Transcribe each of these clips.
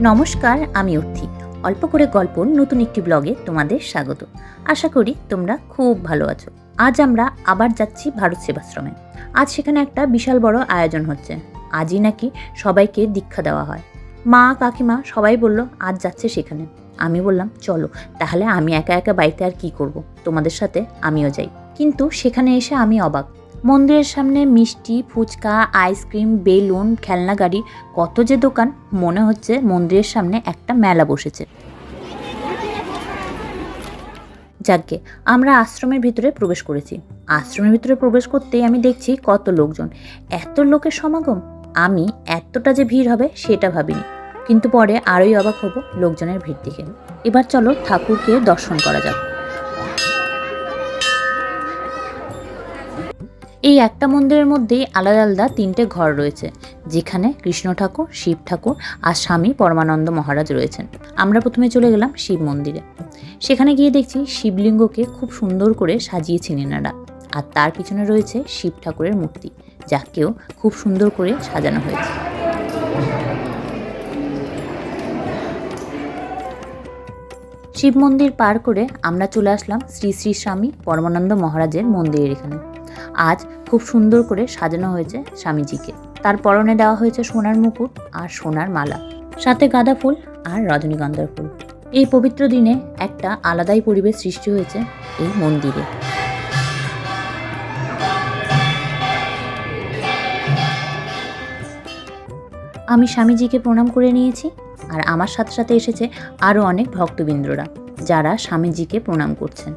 নমস্কার, আমি অর্থি অল্প করে গল্প, নতুন একটি ব্লগে তোমাদের স্বাগত। আশা করি তোমরা খুব ভালো আছো। আজ আমরা আবার যাচ্ছি ভারত সেবাশ্রমে। আজ সেখানে একটা বিশাল বড় আয়োজন হচ্ছে। আজই নাকি সবাইকে দীক্ষা দেওয়া হয়। মা, কাকিমা সবাই বলল, আজ যাচ্ছে সেখানে। আমি বললাম, চলো, তাহলে আমি একা একা বাড়িতে আর কি করব? তোমাদের সাথে আমিও যাই। কিন্তু সেখানে এসে আমি অবাক। মন্দিরের সামনে মিষ্টি, ফুচকা, আইসক্রিম, বেলুন, খেলনা গাড়ি, কত যে দোকান, মনে হচ্ছে মন্দিরের সামনে একটা মেলা বসেছে। যাকে, আমরা আশ্রমের ভিতরে প্রবেশ করেছি। আশ্রমের ভিতরে প্রবেশ করতেই আমি দেখছি কত লোকজন। এত লোকের সমাগম, আমি এতটা যে ভিড় হবে সেটা ভাবিনি। কিন্তু পরে আরোই অবাক হব লোকজনের ভিড় দেখে। এবার চলো ঠাকুরকে দর্শন করা যাক। এই একটা মন্দিরের মধ্যেই আলাদা আলাদা তিনটে ঘর রয়েছে, যেখানে কৃষ্ণ ঠাকুর, শিব ঠাকুর আর স্বামী পরমানন্দ মহারাজ রয়েছেন। আমরা প্রথমে চলে গেলাম শিব মন্দিরে। সেখানে গিয়ে দেখছি শিবলিঙ্গকে খুব সুন্দর করে সাজিয়েছেন এনারা। আর তার পিছনে রয়েছে শিব ঠাকুরের মূর্তি, যাকেও খুব সুন্দর করে সাজানো হয়েছে। শিব মন্দির পার করে আমরা চলে আসলাম শ্রী শ্রী স্বামী পরমানন্দ মহারাজের মন্দিরের এখানে। আজ খুব সুন্দর করে সাজানো হয়েছে স্বামীজিকে। তার পরনে দেওয়া হয়েছে সোনার মুকুট আর সোনার মালা, সাথে গাঁদা ফুল আর রজনীগন্ধার ফুল। এই পবিত্র দিনে একটা আলাদাই পরিবেশ সৃষ্টি হয়েছে এই মন্দিরে। আমি স্বামীজিকে প্রণাম করে নিয়েছি আর আমার সাথে সাথে এসেছে আরও অনেক ভক্তবৃন্দরা যারা স্বামীজিকে প্রণাম করছেন।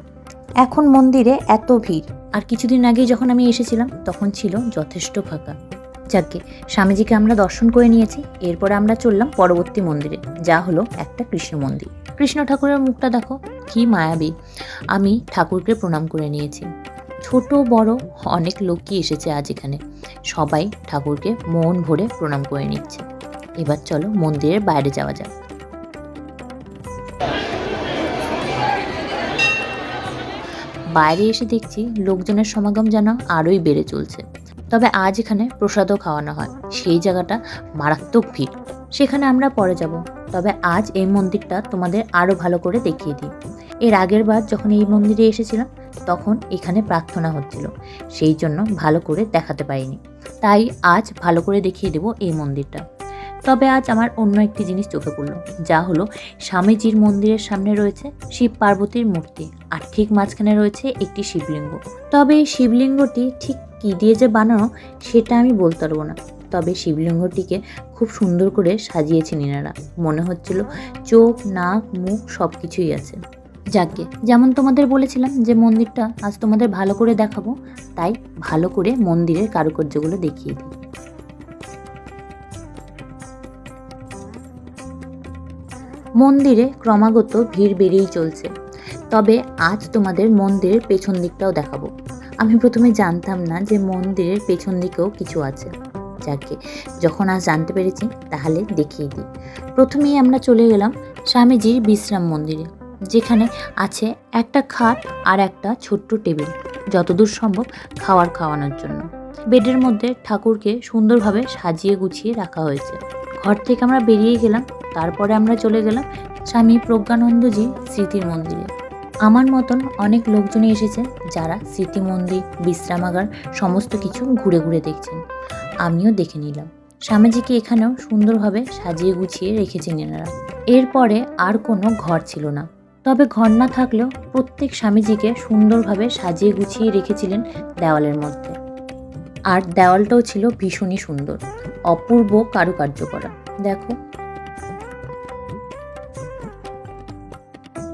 এখন মন্দিরে এত ভিড়। আর কিছুদিন আগে যখন আমি এসেছিলাম, তখন ছিল যথেষ্ট ফাঁকা। যাকে স্বামীজিকে আমরা দর্শন করে নিয়েছি, এরপরে আমরা চললাম পরবর্তী মন্দিরে, যা হলো একটা কৃষ্ণ মন্দির। কৃষ্ণ ঠাকুরের মুখটা দেখো, কি মায়াবী। আমি ঠাকুরকে প্রণাম করে নিয়েছি। ছোট, বড় অনেক লোকই এসেছে আজ এখানে। সবাই ঠাকুরকে মন ভরে প্রণাম করে নিচ্ছে। এবার চলো মন্দিরের বাইরে যাওয়া যাক। বাইরে এসে দেখছি লোকজনের সমাগম যেন আরোই বেড়ে চলছে। তবে আজ এখানে প্রসাদও খাওয়ানো হয়। সেই জায়গাটা মারাত্মক ভিড়। সেখানে আমরা পরে যাব। তবে আজ এই মন্দিরটা তোমাদের আরও ভালো করে দেখিয়ে দিই। এর আগের বার যখন এই মন্দিরে এসেছিলাম, তখন এখানে প্রার্থনা হচ্ছিল। সেই জন্য ভালো করে দেখাতে পারিনি। তাই আজ ভালো করে দেখিয়ে দেব এই মন্দিরটা। তবে আজ আমার অন্য একটি জিনিস চোখে পড়ল, যা হলো স্বামীজির মন্দিরের সামনে রয়েছে শিব পার্বতীর মূর্তি, আর ঠিক মাঝখানে রয়েছে একটি শিবলিঙ্গ। তবে এই শিবলিঙ্গটি ঠিক কী দিয়ে যে বানানো, সেটা আমি বলতে পারব না। তবে শিবলিঙ্গটিকে খুব সুন্দর করে সাজিয়েছেন এনারা মনে হচ্ছিল চোখ, নাক, মুখ সব কিছুই আছে। যাকে, যেমন তোমাদের বলেছিলাম যে মন্দিরটা আজ তোমাদের ভালো করে দেখাবো, তাই ভালো করে মন্দিরের কারুকার্যগুলো দেখিয়ে দিই। মন্দিরে ক্রমাগত ভিড় বেড়েই চলছে। তবে আজ তোমাদের মন্দিরের পেছন দিকটাও দেখাবো। আমি প্রথমে জানতাম না যে মন্দিরের পেছন দিকেও কিছু আছে। যাকে যখন আজ জানতে পেরেছি, তাহলে দেখিয়ে দিই। প্রথমেই আমরা চলে গেলাম স্বামীজির বিশ্রাম মন্দিরে, যেখানে আছে একটা খাট আর একটা ছোট্ট টেবিল, যতদূর সম্ভব খাওয়ার খাওয়ানোর জন্য। বেডের মধ্যে ঠাকুরকে সুন্দরভাবে সাজিয়ে গুছিয়ে রাখা হয়েছে। ঘর থেকে আমরা বেরিয়ে গেলাম তারপরে আমরা চলে গেলাম স্বামী প্রজ্ঞানন্দজি স্মৃতির মন্দিরে আমার মতন অনেক লোকজনই এসেছে যারা স্মৃতি মন্দির বিশ্রামাগার সমস্ত কিছু ঘুরে ঘুরে দেখছেন। আমিও দেখে নিলাম। স্বামীজিকে এখানেও সুন্দরভাবে সাজিয়ে গুছিয়ে রেখেছেন এনারা। এরপরে আর কোনো ঘর ছিল না। তবে ঘর না থাকলেও প্রত্যেক স্বামীজিকে সুন্দরভাবে সাজিয়ে গুছিয়ে রেখেছিলেন দেওয়ালের মধ্যে। আর দেওয়ালটাও ছিল ভীষণই সুন্দর, অপূর্ব কারুকার্য করা। দেখো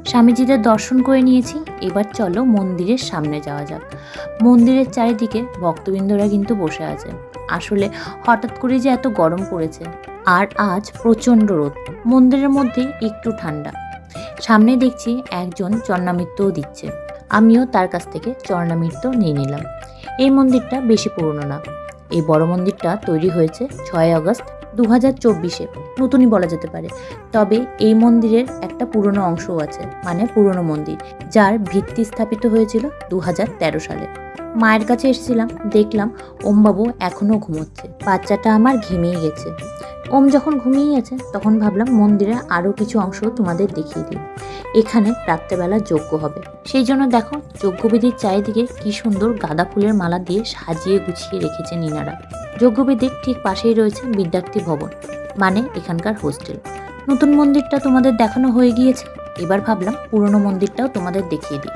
স্বামীজিদের দর্শন করে নিয়েছি। এবার চলো মন্দিরের সামনে যাওয়া যাক। মন্দিরের চারিদিকে ভক্তবৃন্দরা কিন্তু বসে আছে। আসলে হঠাৎ করে যে এত গরম পড়েছে, আর আজ প্রচণ্ড রোদ। মন্দিরের মধ্যে একটু ঠান্ডা। সামনে দেখছি একজন চর্ণামৃত্যও দিচ্ছে। আমিও তার কাছ থেকে চর্ণামৃত্য নিয়ে নিলাম। এই মন্দিরটা বেশি পুরনো না। এই বড় মন্দিরটা তৈরি হয়েছে ছয় আগস্ট দু হাজার চব্বিশে। নতুনই বলা যেতে পারে। তবে এই মন্দিরের একটা পুরনো অংশও আছে মানে পুরনো মন্দির, যার ভিত্তি স্থাপিত হয়েছিল দু হাজার তেরো সালে। মায়ের কাছে এসেছিলাম, দেখলাম ওমবাবু এখনও ঘুমোচ্ছে। বাচ্চাটা আমার ঘেমিয়ে গেছে। ওম যখন ঘুমিয়ে আছে, তখন ভাবলাম মন্দিরের আরও কিছু অংশ তোমাদের দেখিয়ে দিই। এখানে রাত্রেবেলা যজ্ঞ হবে। সেই জন্য দেখো যজ্ঞবিধির চারিদিকে কি সুন্দর গাঁদা ফুলের মালা দিয়ে সাজিয়ে গুছিয়ে রেখেছে নিনারা। যজ্ঞবিধির ঠিক পাশেই রয়েছে বিদ্যার্থী ভবন মানে এখানকার হোস্টেল। নতুন মন্দিরটা তোমাদের দেখানো হয়ে গিয়েছে। এবার ভাবলাম পুরনো মন্দিরটাও তোমাদের দেখিয়ে দিই।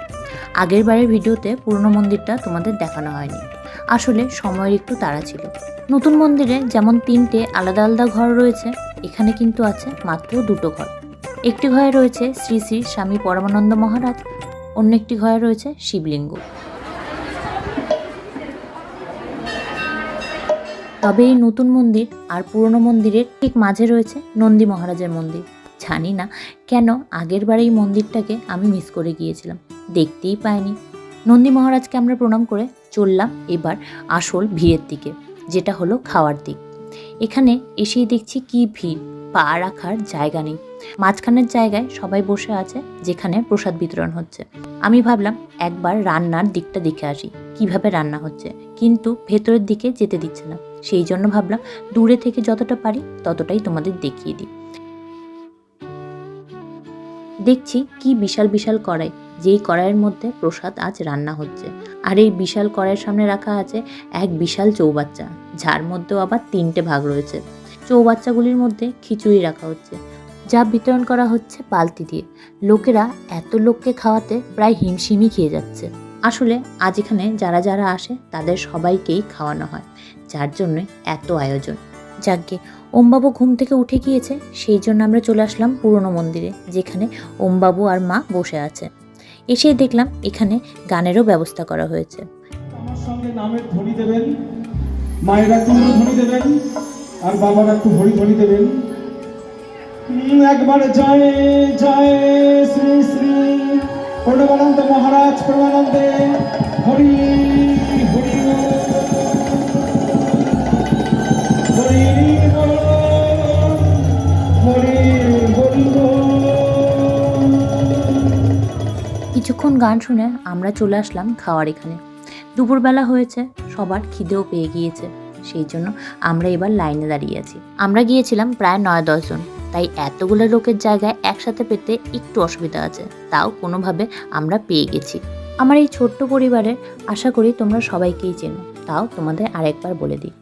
আগের বারের ভিডিওতে পুরনো মন্দিরটা তোমাদের দেখানো হয়নি। আসলে সময়ের একটু তাড়া ছিল। নতুন মন্দিরে যেমন তিনটে আলাদা আলাদা ঘর রয়েছে, এখানে কিন্তু আছে মাত্র দুটো ঘর। একটি ঘরে রয়েছে শ্রী শ্রী স্বামী পরমানন্দ মহারাজ, অন্য একটি ঘরে রয়েছে শিবলিঙ্গ। তবে এই নতুন মন্দির আর পুরনো মন্দিরের ঠিক মাঝে রয়েছে নন্দী মহারাজের মন্দির। জানি না কেন আগের বার এই মন্দিরটাকে আমি মিস করে গিয়েছিলাম, দেখতেই পাইনি। নন্দী মহারাজকে আমরা প্রণাম করে চললাম এবার আসল ভিড়ের দিকে, যেটা হলো খাওয়ার দিক। এখানে এসেই দেখছি কি ভিড়, পা রাখার জায়গা নেই। মাঝখানের জায়গায় সবাই বসে আছে, যেখানে প্রসাদ বিতরণ হচ্ছে। আমি ভাবলাম একবার রান্নার দিকটা দেখে আসি, কীভাবে রান্না হচ্ছে। কিন্তু ভেতরের দিকে যেতে দিচ্ছে না। সেই জন্য ভাবলাম দূরে থেকে যতটা পারি ততটাই তোমাদের দেখিয়ে দিই। দেখছি কি বিশাল বিশাল কড়াই যেই কড়াইয়ের মধ্যে প্রসাদ আজ রান্না হচ্ছে। আর এই বিশাল কড়াইয়ের সামনে রাখা আছে এক বিশাল চৌবাচ্চা, যার মধ্যেও আবার তিনটে ভাগ রয়েছে। চৌবাচ্চাগুলির মধ্যে খিচুড়ি রাখা হচ্ছে, যা বিতরণ করা হচ্ছে বালতি দিয়ে। লোকেরা এত লোককে খাওয়াতে প্রায় হিমশিমই খেয়ে যাচ্ছে। আসলে আজ এখানে যারা যারা আসে, তাদের সবাইকেই খাওয়ানো হয়, যার জন্য এত আয়োজন। যাকে ওমবাবু ঘুম থেকে উঠে গিয়েছে, সেই জন্য আমরা চলে আসলাম পুরনো মন্দিরে, যেখানে ওমবাবু আর মা বসে আছে। এসেই দেখলাম এখানে গানেরও ব্যবস্থা করা হয়েছে। মায়েরা একটু দেবেন, আর বাবারা একটু হরি দেবেন। একবার জয় জয় শ্রী শ্রী। প্রণবানন্দ মহারাজ, প্রণবানন্দে হরি। গান শুনে আমরা চলে আসলাম খাওয়ার এখানে। দুপুরবেলা হয়েছে, সবার খিদেও পেয়ে গিয়েছে, সেই জন্য আমরা এবার লাইনে দাঁড়িয়ে আছি। আমরা গিয়েছিলাম প্রায় নয় দশজন তাই এতগুলো লোকের জায়গায় একসাথে পেতে একটু অসুবিধা আছে, তাও কোনোভাবে আমরা পেয়ে গেছি। আমার এই ছোট্ট পরিবারে আশা করি তোমরা সবাইকেই চেনো, তাও তোমাদের আরেকবার বলে দিই।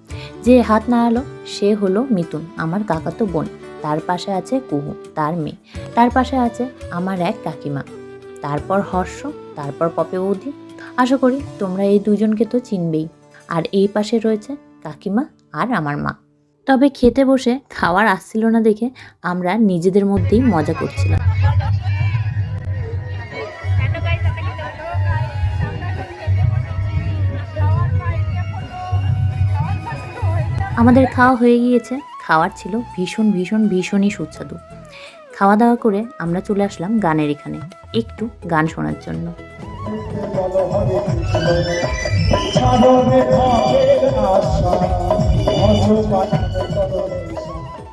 যে হাত নাড়ালো সে হলো মিতুন, আমার কাকাতো বোন। তার পাশে আছে কুহু, তার মেয়ে। তার পাশে আছে আমার এক কাকিমা। তারপর হর্ষ, তারপর পপে বৌদি আশা করি তোমরা এই দুজনকে তো চিনবেই। আর এই পাশে রয়েছে কাকিমা আর আমার মা। তবে খেতে বসে খাওয়ার আসছিল না দেখে আমরা নিজেদের মধ্যেই মজা করছিলাম। আমাদের খাওয়া হয়ে গিয়েছে। খাওয়ার ছিল ভীষণ ভীষণ, ভীষণই সুস্বাদু। খাওয়া দাওয়া করে আমরা চলে আসলাম গানের এখানে, একটু গান শোনার জন্য।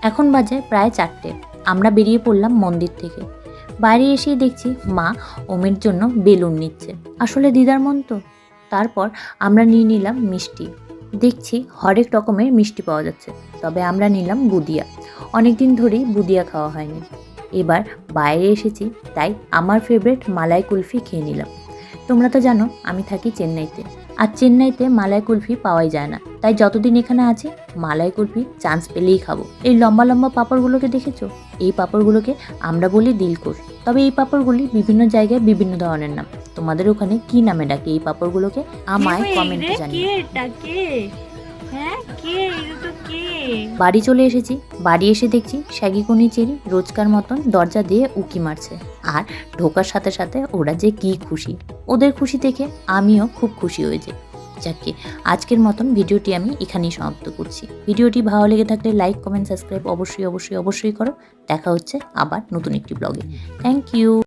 এখন বাজে প্রায় চারটে, আমরা বেরিয়ে পড়লাম মন্দির থেকে। বাইরে এসেই দেখছি মা ওমের জন্য বেলুন নিচ্ছে। আসলে দিদার মন তো? তারপর আমরা নিয়ে নিলাম মিষ্টি। দেখছি হরেক রকমের মিষ্টি পাওয়া যাচ্ছে, তবে আমরা নিলাম বুদিয়া। অনেক দিন ধরেই বুদিয়া খাওয়া হয়নি। এবার বাইরে এসেছি তাই আমার ফেভারিট মালাই কুলফি খেয়ে নিলাম। তোমরা তো জানো আমি থাকি চেন্নাইতে। আর চেন্নাইতে মালাই কুলফি পাওয়াই যায় না। তাই যতদিন এখানে আছি মালাই কুলফি চান্স পেলেই খাব। এই লম্বা লম্বা পাঁপড়গুলোকে দেখেছ? এই পাঁপড়গুলোকে আমরা বলি দিলকুশ তবে এই পাঁপড়গুলি বিভিন্ন জায়গায় বিভিন্ন ধরনের নাম। তোমাদের ওখানে কি নামে ডাকে এই পাঁপড়গুলোকে? আমায় কমেন্টে জানিয়ে বাড়ি চলে এসেছি। বাড়ি এসে দেখছি শ্যাগিকনি চেরি রোজকার মতন দরজা দিয়ে উকি মারছে। আর ঢোকার সাথে সাথে ওরা যে কি খুশি। ওদের খুশি দেখে আমিও খুব খুশি হয়েছি যাকে আজকের মতন ভিডিওটি আমি এখানেই সমাপ্ত করছি। ভিডিওটি ভালো লেগে থাকলে লাইক, কমেন্ট, সাবস্ক্রাইব অবশ্যই অবশ্যই অবশ্যই করো। দেখা হচ্ছে আবার নতুন একটি ব্লগে। Thank you.